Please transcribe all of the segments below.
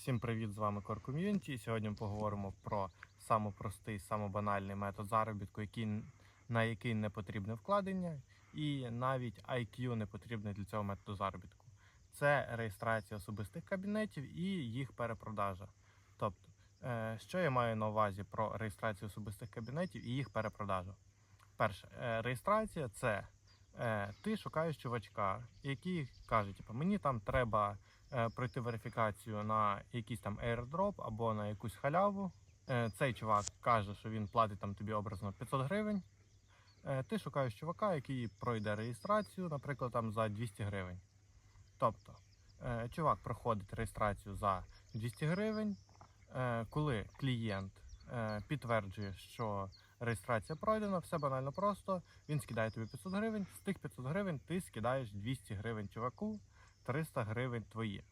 Всім привіт! З вами Core Community. Сьогодні ми поговоримо про самопростий, самобанальний метод заробітку, який, на який не потрібне вкладення, і навіть IQ не потрібне для цього методу заробітку. Це реєстрація особистих кабінетів і їх перепродажа. Тобто, е, що я маю на увазі про реєстрацію особистих кабінетів і їх перепродажу? Перше, е, реєстрація це ти шукаєш чувачка, який каже, типу, мені там треба е, пройти верифікацію на якийсь там airdrop або на якусь халяву. Е, Цей чувак каже, що він платить там тобі образно 500 гривень. Е, Ти шукаєш чувака, який пройде реєстрацію, наприклад, там за 200 гривень. Тобто, е, чувак проходить реєстрацію за 200 гривень. Е, Коли клієнт е, підтверджує, що реєстрація пройдена, все банально просто. Він скидає тобі 500 гривень. З тих 500 гривень ти скидаєш 200 гривень чуваку, 300 гривень твої.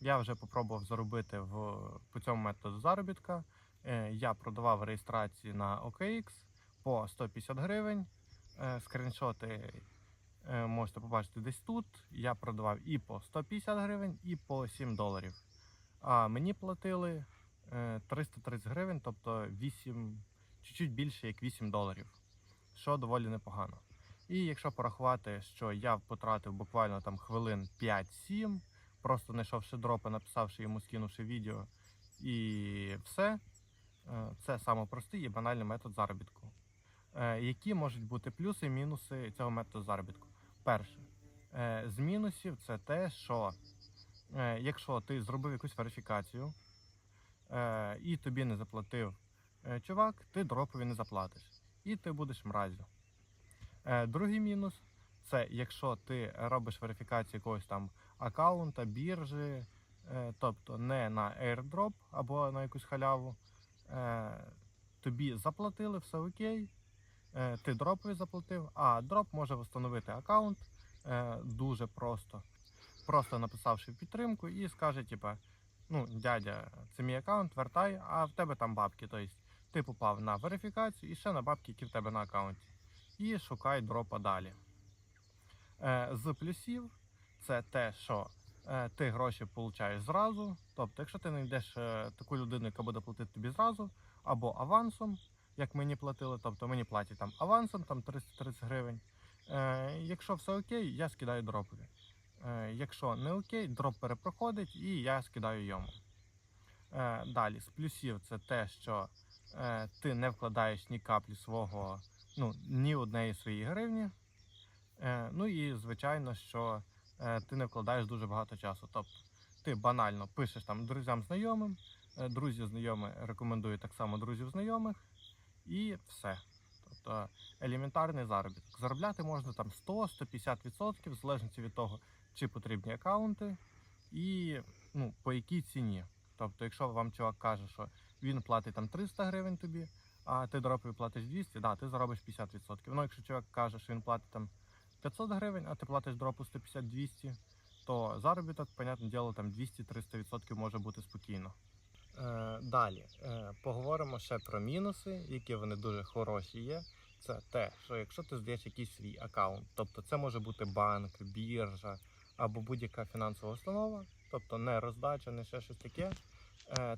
Я вже попробував заробити в, по цьому методу заробітка. Е, Я продавав реєстрації на OKX по 150 гривень. Е, Скріншоти е, можете побачити десь тут. Я продавав і по 150 гривень, і по 7 доларів. А мені платили е, 330 гривень, тобто 8, чуть-чуть більше як 8 доларів, що доволі непогано. І якщо порахувати, що я потратив буквально там хвилин 5-7, просто знайшовши дропи, написавши йому, скинувши відео і все, е, це саме простий і банальний метод заробітку. Е, Які можуть бути плюси і мінуси цього методу заробітку? Перше, е, з мінусів це те, що якщо ти зробив якусь верифікацію і тобі не заплатив чувак, ти дропові не заплатиш. І ти будеш мразю. Е, Другий мінус це якщо ти робиш верифікацію якогось там аккаунта, біржі, е, тобто не на airdrop або на якусь халяву, е, тобі заплатили, все окей, е, ти дропові заплатив, а дроп може встановити аккаунт е, дуже просто. Просто написавши підтримку і скаже, типа, ну, дядя, це мій аккаунт, вертай, а в тебе там бабки. Тобто ти попав на верифікацію і ще на бабки, які в тебе на аккаунті. І шукай дропа далі. Е, з плюсів це те, що е, ти гроші получаєш зразу. Тобто, якщо ти знайдеш е, таку людину, яка буде платити тобі зразу, або авансом, як мені платили, тобто мені платять там авансом, там 330 гривень. Якщо все окей, я скидаю дропові. Якщо не окей, дроп перепроходить і я скидаю йому. Далі, з плюсів це те, що ти не вкладаєш ні каплі свого, ну, ні однієї своєї гривні. Е, ну і звичайно, що е, ти не вкладаєш дуже багато часу. Тобто ти банально пишеш там друзям знайомим, е, друзі знайомі рекомендують так само друзів знайомих, і все. Тобто елементарний заробіток. Заробляти можна там 100-150%, в залежності від того, чи потрібні аккаунти, і ну, по якій ціні. Тобто, якщо вам чувак каже, що він платить там 300 гривень тобі, а ти дропові платиш 200, да, ти заробиш 50%. Ну, якщо чувак каже, що він платить там 500 гривень, а ти платиш дропу 150-200, то заробіток, понятне діло, там 200-300% може бути спокійно. Е, далі е, поговоримо ще про мінуси, які вони дуже хороші є. Це те, що якщо ти здаєш якийсь свій аккаунт, тобто це може бути банк, біржа або будь-яка фінансова установа, тобто не роздача, не ще щось таке,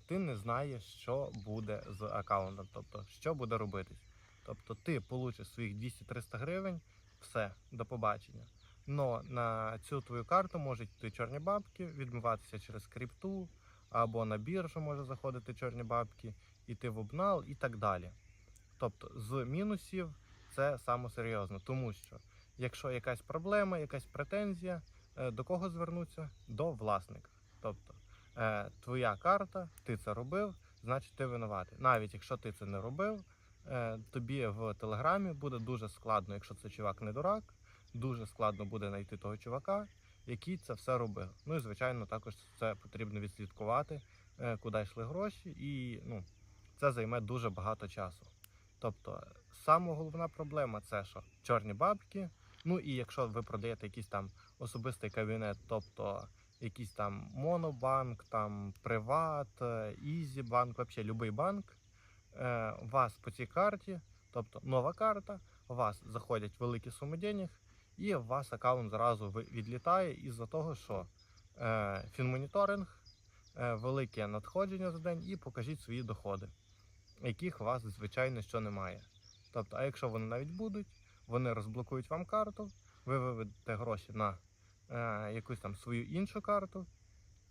ти не знаєш, що буде з аккаунтом, тобто що буде робитись. Тобто ти получиш своїх 200-300 гривень, все, до побачення. Но на цю твою карту можуть йти чорні бабки, відмиватися через крипту, або на біржу може заходити чорні бабки, іти в обнал і так далі. Тобто з мінусів це саме серйозно, тому що якщо якась проблема, якась претензія, е, до кого звернутися? До власника. Тобто е, твоя карта, ти це робив, значить ти винуватий. Навіть якщо ти це не робив, е, тобі в телеграмі буде дуже складно, якщо це чувак не дурак, дуже складно буде знайти того чувака, який це все робив. Ну і звичайно, також це потрібно відслідкувати, е, куди йшли гроші, і ну, це займе дуже багато часу. Тобто, саме головна проблема це що чорні бабки. Ну і якщо ви продаєте якийсь там особистий кабінет, тобто якийсь там монобанк, там Приват, е, Ізібанк, взагалі будь-який банк, е, вас по цій карті, тобто нова карта, у вас заходять великі суми денег, і у вас аккаунт зразу відлітає із-за того, що е, фінмоніторинг велике надходження за день і покажіть свої доходи, яких у вас, звичайно, що немає. Тобто, а якщо вони навіть будуть, вони розблокують вам карту, ви виведете гроші на якусь там свою іншу карту,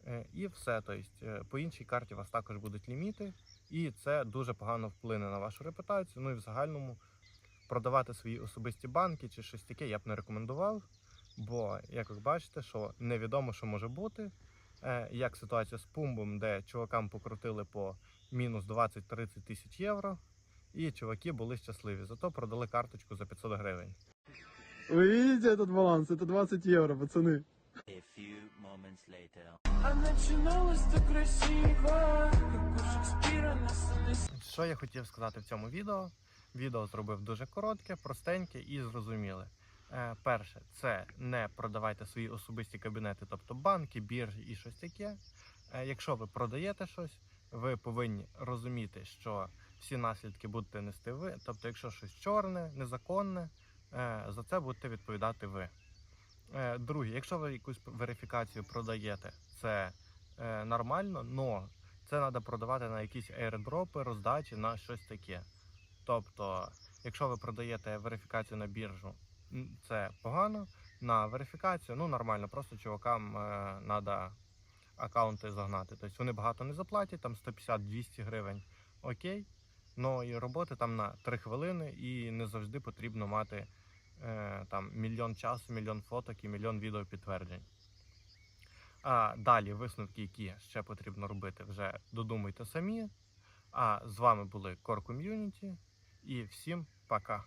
е, і все. Тобто, е, по іншій карті у вас також будуть ліміти, і це дуже погано вплине на вашу репутацію. Ну і в загальному продавати свої особисті банки чи щось таке я б не рекомендував. Бо, як ви бачите, що невідомо, що може бути. Е, як ситуація з пумбом, де чувакам покрутили по мінус 20-30 тисяч євро, і чуваки були щасливі. Зато продали карточку за 500 гривень. Вы видите этот баланс? Это 20 евро, пацаны. A few moments later. А начиналось так красиво, как у Шекспира на сонце. Що я хотів сказати в цьому відео? Відео зробив дуже коротке, простеньке і зрозуміле. Е, перше, це не продавайте свої особисті кабінети, тобто банки, біржі і щось таке. Е, якщо ви продаєте щось, ви повинні розуміти, що всі наслідки будете нести ви. Тобто, якщо щось чорне, незаконне, е, за це будете відповідати ви. Е, друге, якщо ви якусь верифікацію продаєте, це е, нормально, але це треба продавати на якісь airdropи, роздачі, на щось таке. Тобто, якщо ви продаєте верифікацію на біржу, це погано. На верифікацію, ну нормально, просто чувакам треба аккаунти загнати. Тобто вони багато не заплатять, там 150-200 гривень, окей. Ну і роботи там на 3 хвилини, і не завжди потрібно мати е, там мільйон часу, мільйон фоток і мільйон відео підтверджень. А далі висновки, які ще потрібно робити, вже додумайте самі. А з вами були Core Community і всім пока.